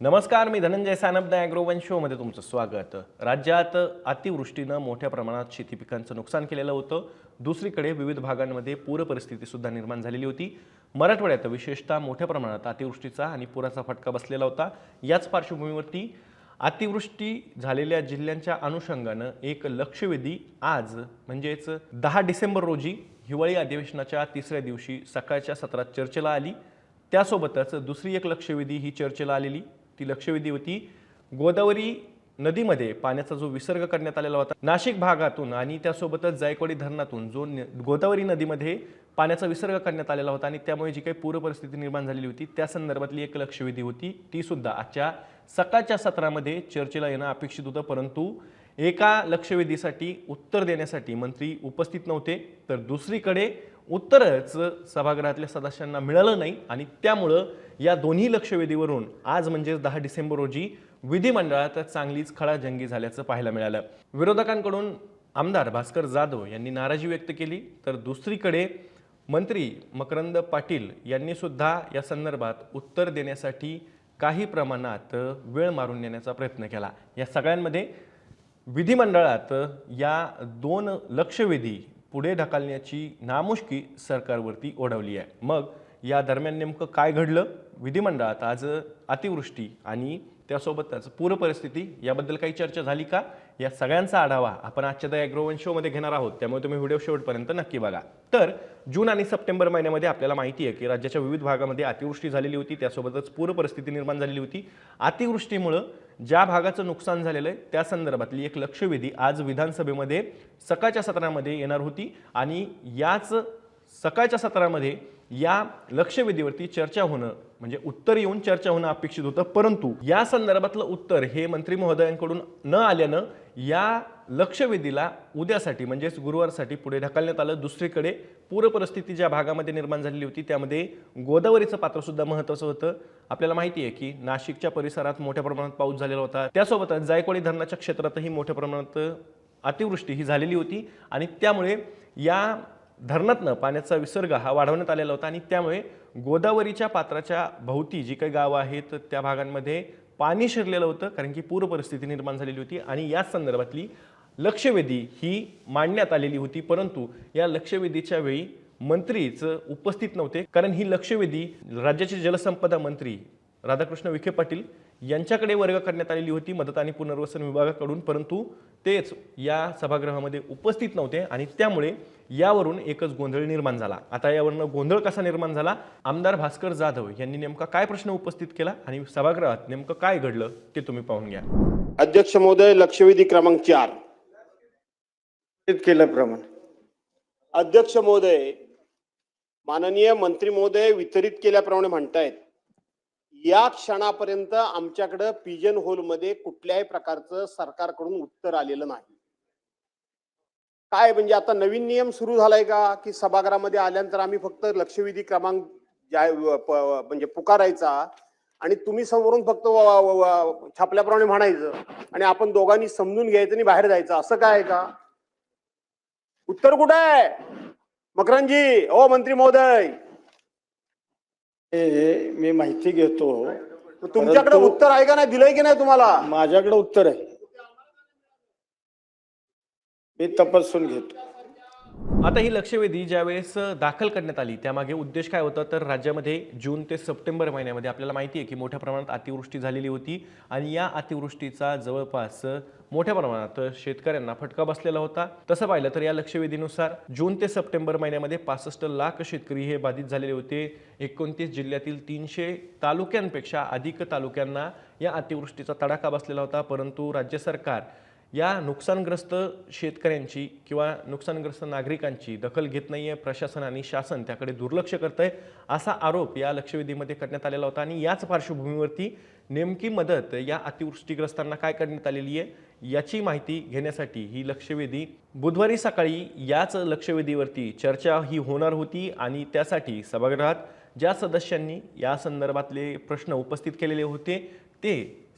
नमस्कार मी धनंजय सानप द ॲग्रोवन शोमध्ये तुमचं स्वागत. राज्यात अतिवृष्टीनं मोठ्या प्रमाणात शेती पिकांचं नुकसान केलेलं होतं. दुसरीकडे विविध भागांमध्ये पूर परिस्थितीसुद्धा निर्माण झालेली होती. मराठवाड्यात विशेषतः मोठ्या प्रमाणात अतिवृष्टीचा आणि पुराचा फटका बसलेला होता. याच पार्श्वभूमीवरती अतिवृष्टी झालेल्या जिल्ह्यांच्या अनुषंगानं एक लक्षवेधी आज म्हणजेच दहा डिसेंबर रोजी हिवाळी अधिवेशनाच्या तिसऱ्या दिवशी सकाळच्या सत्रात चर्चेला आली. त्यासोबतच दुसरी एक लक्षवेधी ही चर्चेला आलेली. ती लक्षवेधी होती. गोदावरी नदीमध्ये पाण्याचा जो विसर्ग करण्यात आलेला होता नाशिक भागातून आणि त्यासोबतच जायकवाडी धरणातून जो न- गोदावरी नदीमध्ये पाण्याचा विसर्ग करण्यात आलेला होता आणि त्यामुळे जी काही पूरपरिस्थिती निर्माण झालेली होती त्या संदर्भातली एक लक्षवेधी होती. ती सुद्धा आजच्या सकाळच्या सत्रामध्ये चर्चेला येणं अपेक्षित होतं परंतु एका लक्षवेधीसाठी उत्तर देण्यासाठी मंत्री उपस्थित नव्हते. तर दुसरीकडे उत्तरच सभागृहातल्या सदस्यांना मिळालं नाही आणि त्यामुळं या दोन्ही लक्षवेधीवरून आज म्हणजेच दहा डिसेंबर रोजी विधिमंडळात चांगलीच खळाजंगी झाल्याचं पाहायला मिळालं. विरोधकांकडून आमदार भास्कर जाधव यांनी नाराजी व्यक्त केली तर दुसरीकडे मंत्री मकरंद पाटील यांनी सुद्धा या संदर्भात उत्तर देण्यासाठी काही प्रमाणात वेळ मारून नेण्याचा प्रयत्न केला. या सगळ्यांमध्ये विधिमंडळात या दोन लक्षवेधी पुढे ढकलण्याची नामुष्की सरकारवरती ओढवली आहे. मग या दरम्यान नेमकं काय घडलं? विधिमंडळात आज अतिवृष्टी आणि त्यासोबतच पूर परिस्थिती याबद्दल काही चर्चा झाली का? या सगळ्यांचा आढावा आपण आजच्या द ॲग्रोवन शोमध्ये घेणार आहोत. त्यामुळे तुम्ही व्हिडिओ शेवटपर्यंत नक्की बघा. तर जून आणि सप्टेंबर महिन्यामध्ये आपल्याला माहिती आहे की राज्याच्या विविध भागामध्ये अतिवृष्टी झालेली होती. त्यासोबतच पूर परिस्थिती निर्माण झालेली होती. अतिवृष्टीमुळं ज्या भागाचं नुकसान झालेलं आहे त्या संदर्भातली एक लक्षवेधी आज विधानसभेमध्ये सकाळच्या सत्रामध्ये येणार होती. आणि याच सकाळच्या सत्रामध्ये या लक्षवेधीवरती चर्चा होणं म्हणजे उत्तर येऊन चर्चा होणं अपेक्षित होतं. परंतु या संदर्भातलं उत्तर हे मंत्री महोदयांकडून न आल्यानं या लक्षवेधीला उद्यासाठी म्हणजेच गुरुवारसाठी पुढे ढकलण्यात आलं. दुसरीकडे पूरपरिस्थिती ज्या भागामध्ये निर्माण झालेली होती त्यामध्ये गोदावरीचं पात्रसुद्धा महत्त्वाचं होतं. आपल्याला माहिती आहे की नाशिकच्या परिसरात मोठ्या प्रमाणात पाऊस झालेला होता. त्यासोबतच जायकवाडी धरणाच्या क्षेत्रातही मोठ्या प्रमाणात अतिवृष्टी ही झालेली होती आणि त्यामुळे या धरणातनं पाण्याचा विसर्ग हा वाढवण्यात आलेला होता आणि त्यामुळे गोदावरीच्या पात्राच्या भोवती जी काही गावं आहेत त्या भागांमध्ये पाणी शिरलेलं होतं कारण की पूर परिस्थिती निर्माण झालेली होती आणि याच संदर्भातली लक्षवेधी ही मांडण्यात आलेली होती परंतु या लक्षवेधीच्या वेळी मंत्रीच उपस्थित नव्हते. कारण ही लक्षवेधी राज्याचे जलसंपदा मंत्री राधाकृष्ण विखे पाटील यांच्याकडे वर्ग करण्यात आलेली होती मदत आणि पुनर्वसन विभागाकडून. परंतु तेच या सभागृहामध्ये उपस्थित नव्हते आणि त्यामुळे यावरून एकच गोंधळ निर्माण झाला. आता यावरनं गोंधळ कसा निर्माण झाला? आमदार भास्कर जाधव यांनी नेमका काय प्रश्न उपस्थित केला आणि सभागृहात नेमकं काय घडलं ते तुम्ही पाहून घ्या. अध्यक्ष महोदय लक्षवेधी क्रमांक चार. केल्याप्रमाणे. अध्यक्ष महोदय माननीय मंत्री महोदय वितरित केल्याप्रमाणे म्हणतायत या क्षणापर्यंत आमच्याकडं पिजन होलमध्ये कुठल्याही प्रकारचं सरकारकडून उत्तर आलेलं नाही. काय म्हणजे आता नवीन नियम सुरू झालाय का? की सभागृहामध्ये आल्यानंतर आम्ही फक्त लक्षवेधी क्रमांक म्हणजे पुकारायचा आणि तुम्ही समोरून फक्त छापल्याप्रमाणे म्हणायचं आणि आपण दोघांनी समजून घ्यायचं आणि बाहेर जायचं. असं काय आहे का? उत्तर कुठं आहे? मकरंजी ओ मंत्री महोदय. हे मी माहिती घेतो. तुमच्याकडे परंतु उत्तर आहे का नाही दिलंय की नाही तुम्हाला? माझ्याकडे उत्तर आहे. मी तपासून घेतो. आता ही लक्षवेधी ज्यावेळेस दाखल करण्यात आली त्यामागे उद्देश काय होता? तर राज्यामध्ये जून ते सप्टेंबर महिन्यामध्ये आपल्याला माहिती आहे की मोठ्या प्रमाणात अतिवृष्टी झालेली होती आणि या अतिवृष्टीचा जवळपास मोठ्या प्रमाणात शेतकऱ्यांना फटका बसलेला होता. तसं पाहिलं तर या लक्षवेधीनुसार जून ते सप्टेंबर महिन्यामध्ये पासष्ट लाख शेतकरी हे बाधित झालेले होते. एकोणतीस जिल्ह्यातील तीनशे तालुक्यांपेक्षा अधिक तालुक्यांना या अतिवृष्टीचा तडाखा बसलेला होता परंतु राज्य सरकार या नुकसानग्रस्त शेतकऱ्यांची किंवा नुकसानग्रस्त नागरिकांची दखल घेत नाहीये प्रशासन आणि शासन त्याकडे दुर्लक्ष करत आहे असा आरोप या लक्षवेधीमध्ये करण्यात आलेला होता. आणि याच पार्श्वभूमीवरती नेमकी मदत या अतिवृष्टीग्रस्तांना काय करण्यात आलेली आहे याची माहिती घेण्यासाठी ही लक्षवेधी बुधवारी सकाळी याच लक्षवेधीवरती चर्चा ही होणार होती आणि त्यासाठी सभागृहात ज्या सदस्यांनी या संदर्भातले प्रश्न उपस्थित केलेले होते ते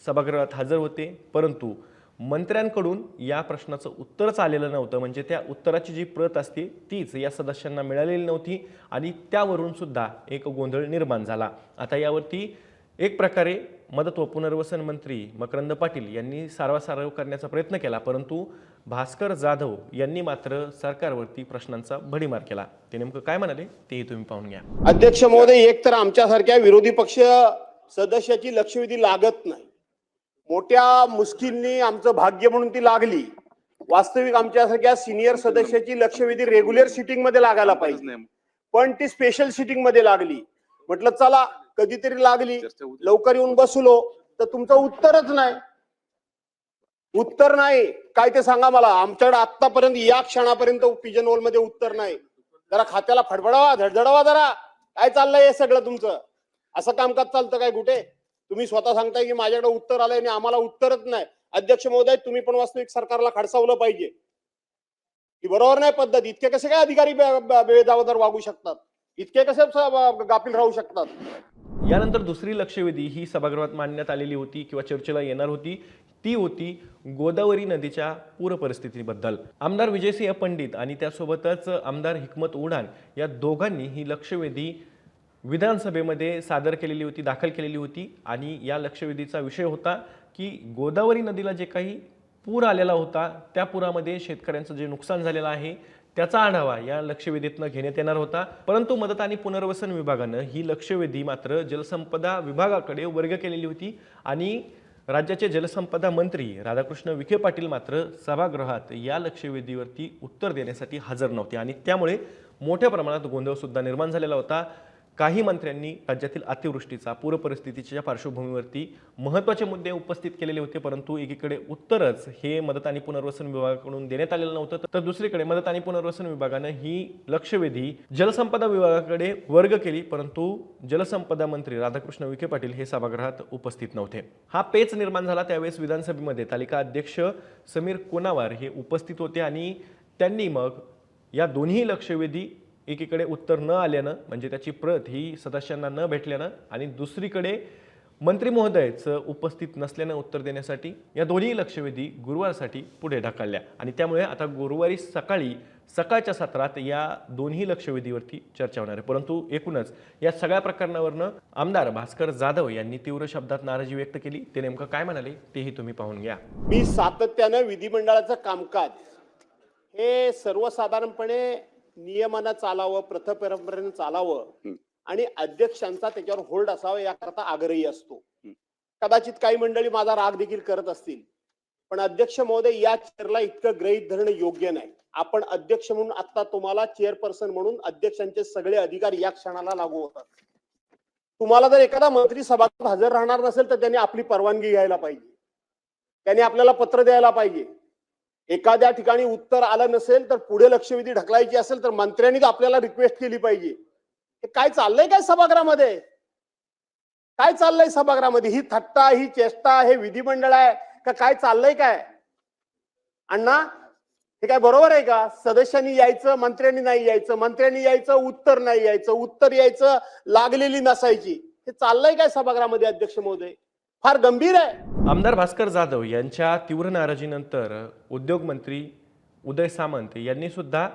सभागृहात हजर होते. परंतु मंत्र्यांकडून या प्रश्नाचं उत्तरच आलेलं नव्हतं. म्हणजे त्या उत्तराची जी प्रत असते तीच या सदस्यांना मिळालेली नव्हती आणि त्यावरून सुद्धा एक गोंधळ निर्माण झाला. आता यावरती एक प्रकारे मदत व पुनर्वसन मंत्री मकरंद पाटील यांनी सारवासारव करण्याचा प्रयत्न केला परंतु भास्कर जाधव यांनी मात्र सरकारवरती प्रश्नांचा भडीमार केला. ते नेमकं काय म्हणाले तेही तुम्ही पाहून घ्या. अध्यक्ष महोदय एक तर आमच्यासारख्या विरोधी पक्ष सदस्याची लक्षवेधी लागत नाही. मोठ्या मुश्किलनी आमचं भाग्य म्हणून ती लागली. वास्तविक आमच्यासारख्या सिनियर सदस्याची लक्षवेधी रेग्युलर सिटिंगमध्ये लागायला पाहिजे. पण ती स्पेशल सिटिंगमध्ये लागली. म्हटलं चला कधीतरी लागली. लवकर येऊन बसलो. तर तुमचं उत्तरच नाही. उत्तर नाही. काय ते सांगा मला. आमच्याकडे आतापर्यंत या क्षणापर्यंत पिजन होलमध्ये उत्तर नाही. जरा खात्याला फडफडावा धडधडावा जरा. काय चाललंय हे सगळं तुमचं? असं कामकाज चालतं काय कुठे? तुम्ही स्वतः सांगताय की माझ्याकडे उत्तर आलंय आणि आम्हाला उत्तरच नाही. अध्यक्ष महोदय तुम्ही पण वास्तविक सरकारला खडसावलं पाहिजे. ही बरोबर नाही पद्धत. इतके कसे काय अधिकारी बेदावदार वागू शकतात? इतके कसे गाफील राहू शकतात? यानंतर दुसरी लक्षवेधी ही सभागृहात मांडण्यात आलेली होती किंवा चर्चेला येणार होती. ती होती गोदावरी नदीच्या पूर परिस्थितीबद्दल आमदार विजयसिंह पंडित आणि त्यासोबतच आमदार हिकमत उडान या दोघांनी ही लक्षवेधी विधानसभेमध्ये सादर केलेली होती दाखल केलेली होती आणि या लक्षवेधीचा विषय होता की गोदावरी नदीला जे काही पूर आलेला होता त्या पुरामध्ये शेतकऱ्यांचं जे नुकसान झालेलं आहे त्याचा आढावा या लक्षवेधीतनं घेण्यात येणार होता. परंतु मदत आणि पुनर्वसन विभागानं ही लक्षवेधी मात्र जलसंपदा विभागाकडे वर्ग केलेली होती आणि राज्याचे जलसंपदा मंत्री राधाकृष्ण विखे पाटील मात्र सभागृहात या लक्षवेधीवरती उत्तर देण्यासाठी हजर नव्हते आणि त्यामुळे मोठ्या प्रमाणात गोंधळसुद्धा निर्माण झालेला होता. काही मंत्र्यांनी राज्यातील अतिवृष्टीचा पूरपरिस्थितीच्या पार्श्वभूमीवरती महत्त्वाचे मुद्दे उपस्थित केलेले होते परंतु एकीकडे उत्तरच हे मदत आणि पुनर्वसन विभागाकडून देण्यात आलेलं नव्हतं. तर दुसरीकडे मदत आणि पुनर्वसन विभागानं ही लक्षवेधी जलसंपदा विभागाकडे वर्ग केली परंतु जलसंपदा मंत्री राधाकृष्ण विखे पाटील हे सभागृहात उपस्थित नव्हते. हा पेच निर्माण झाला त्यावेळेस विधानसभेमध्ये. तालिका अध्यक्ष समीर कोनावार हे उपस्थित होते आणि त्यांनी मग या दोन्ही लक्षवेधी एकीकडे उत्तर न आल्यानं म्हणजे त्याची प्रत ही सदस्यांना न भेटल्यानं आणि दुसरीकडे मंत्री महोदयच उपस्थित नसल्यानं उत्तर देण्यासाठी या दोन्ही लक्षवेधी गुरुवारसाठी पुढे ढकलल्या. आणि त्यामुळे आता गुरुवारी सकाळी सकाळच्या सत्रात या दोन्ही लक्षवेधीवरती चर्चा होणार आहे. परंतु एकूणच या सगळ्या प्रकरणावरनं आमदार भास्कर जाधव यांनी तीव्र शब्दात नाराजी व्यक्त केली. ते नेमकं काय म्हणाले तेही तुम्ही पाहून घ्या. मी सातत्यानं विधिमंडळाचं कामकाज हे सर्वसाधारणपणे नियमानं चालावं प्रथपरंपरेनं चालावं आणि अध्यक्षांचा त्याच्यावर होल्ड असावा याकरता आग्रही असतो. कदाचित काही मंडळी माझा राग देखील करत असतील पण अध्यक्ष महोदय या चेअरला इतकं ग्रहित धरणं योग्य नाही. आपण अध्यक्ष म्हणून आता तुम्हाला चेअरपर्सन म्हणून अध्यक्षांचे सगळे अधिकार या क्षणाला लागू होतात. तुम्हाला जर एखादा मंत्री सभागृहात हजर राहणार नसेल तर त्यांनी आपली परवानगी घ्यायला पाहिजे. त्यांनी आपल्याला पत्र द्यायला पाहिजे. एखाद्या ठिकाणी उत्तर आलं नसेल तर पुढे लक्षवेधी ढकलायची असेल तर मंत्र्यांनीच आपल्याला रिक्वेस्ट केली पाहिजे. हे काय चाललंय काय सभागृहामध्ये? काय चाललंय सभागृहामध्ये? ही थट्टा ही चेष्टा हे विधिमंडळ आहे का काय चाललंय काय? अण्णा हे काय बरोबर आहे का? सदस्यांनी यायचं मंत्र्यांनी नाही यायचं मंत्र्यांनी यायचं उत्तर नाही यायचं उत्तर यायचं लागलेली नसायची. हे चाललंय काय सभागृहामध्ये अध्यक्ष महोदय? फार गंभीर आहे. आमदार भास्कर जाधव यांच्या तीव्र नाराजीनंतर उद्योगमंत्री उदय सामंत यांनी सुद्धा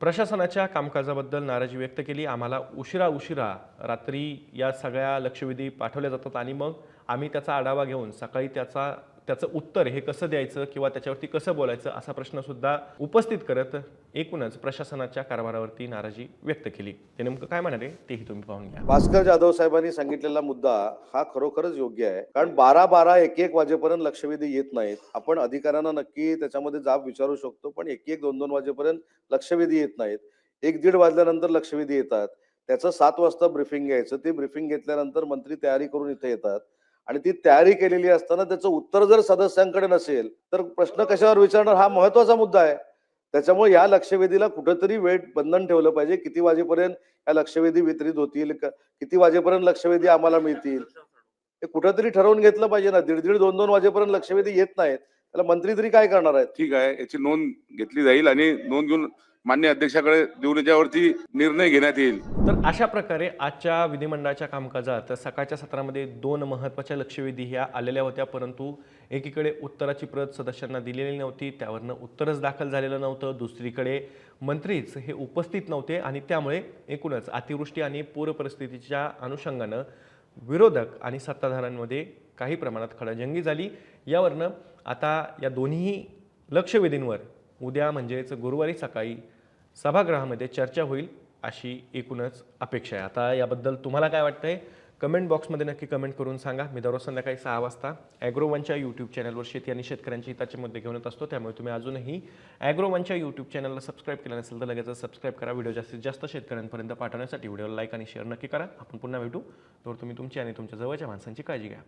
प्रशासनाच्या कामकाजाबद्दल नाराजी व्यक्त केली. आम्हाला उशिरा उशिरा रात्री या सगळ्या लक्षवेधी पाठवल्या जातात आणि मग आम्ही त्याचा आढावा घेऊन सकाळी त्याचा त्याचं उत्तर हे कसं द्यायचं किंवा त्याच्यावरती कसं बोलायचं असा प्रश्न सुद्धा उपस्थित करत एकूणच प्रशासनाच्या कारभारावरती नाराजी व्यक्त केली. ते नेमकं काय म्हणाले तेही तुम्ही पाहून घ्या. भास्कर जाधव साहेबांनी सांगितलेला मुद्दा हा खरोखरच योग्य आहे. कारण बारा बारा एक एक वाजेपर्यंत लक्षवेधी येत नाहीत. आपण अधिकाऱ्यांना नक्की त्याच्यामध्ये जाब विचारू शकतो पण एक एक दोन दोन वाजेपर्यंत लक्षवेधी येत नाहीत. एक दीड वाजल्यानंतर लक्षवेधी येतात. त्याचं सात वाजता ब्रिफिंग घ्यायचं. ते ब्रिफिंग घेतल्यानंतर मंत्री तयारी करून इथे येतात. आणि ती तयारी केलेली असताना त्याचं उत्तर जर सदस्यांकडे नसेल तर प्रश्न कशावर विचारणार? हा महत्त्वाचा मुद्दा आहे. त्याच्यामुळे या लक्षवेधीला कुठेतरी वेळ बंधन ठेवलं पाहिजे. किती वाजेपर्यंत या लक्षवेधी वितरित होतील? किती वाजेपर्यंत लक्षवेधी आम्हाला मिळतील? हे कुठेतरी ठरवून घेतलं पाहिजे ना. दीड दीड दोन दोन वाजेपर्यंत लक्षवेधी येत नाहीत. त्याला मंत्री तरी काय करणार आहेत? ठीक आहे. याची नोंद घेतली जाईल आणि नोंद घेऊन मान्य अध्यक्षाकडे देऊन याच्यावरती निर्णय घेण्यात येईल. तर अशा प्रकारे आजच्या विधिमंडळाच्या कामकाजात सकाळच्या सत्रामध्ये दोन महत्त्वाच्या लक्षवेधी ह्या आलेल्या होत्या परंतु एकीकडे उत्तराची प्रत सदस्यांना दिलेली नव्हती त्यावरनं उत्तरच दाखल झालेलं नव्हतं दुसरीकडे मंत्रीच हे उपस्थित नव्हते आणि त्यामुळे एकूणच अतिवृष्टी आणि पूर परिस्थितीच्या अनुषंगानं विरोधक आणि सत्ताधाऱ्यांमध्ये काही प्रमाणात खडाजंगी झाली. यावरनं आता या दोन्ही लक्षवेधींवर उद्या म्हणजेच गुरुवारी सकाळी सभागृहामध्ये चर्चा होईल अशी एकूणच अपेक्षा आहे. आता याबद्दल तुम्हाला काय वाटतंय? कमेंट बॉक्समध्ये नक्की कमेंट करून सांगा. मी दररोज संध्याकाळी सहा वाजता ॲग्रोवनच्या यूट्यूब चॅनलवर शेती आणि शेतकऱ्यांच्या हिताचे मुद्दे घेऊन येत असतो. त्यामुळे तुम्ही अजूनही ॲग्रोवनच्या यूट्यूब चॅनलला सबस्क्राईब केलं नसेल तर लगेच सबस्क्राईब करा. व्हिडिओ जास्तीत जास्त शेतकऱ्यांपर्यंत पाठवण्यासाठी व्हिडिओला लाईक आणि शेअर नक्की करा. आपण पुन्हा भेटू. तर तुम्ही तुमची आणि तुमच्या जवळच्या माणसांची काळजी घ्या.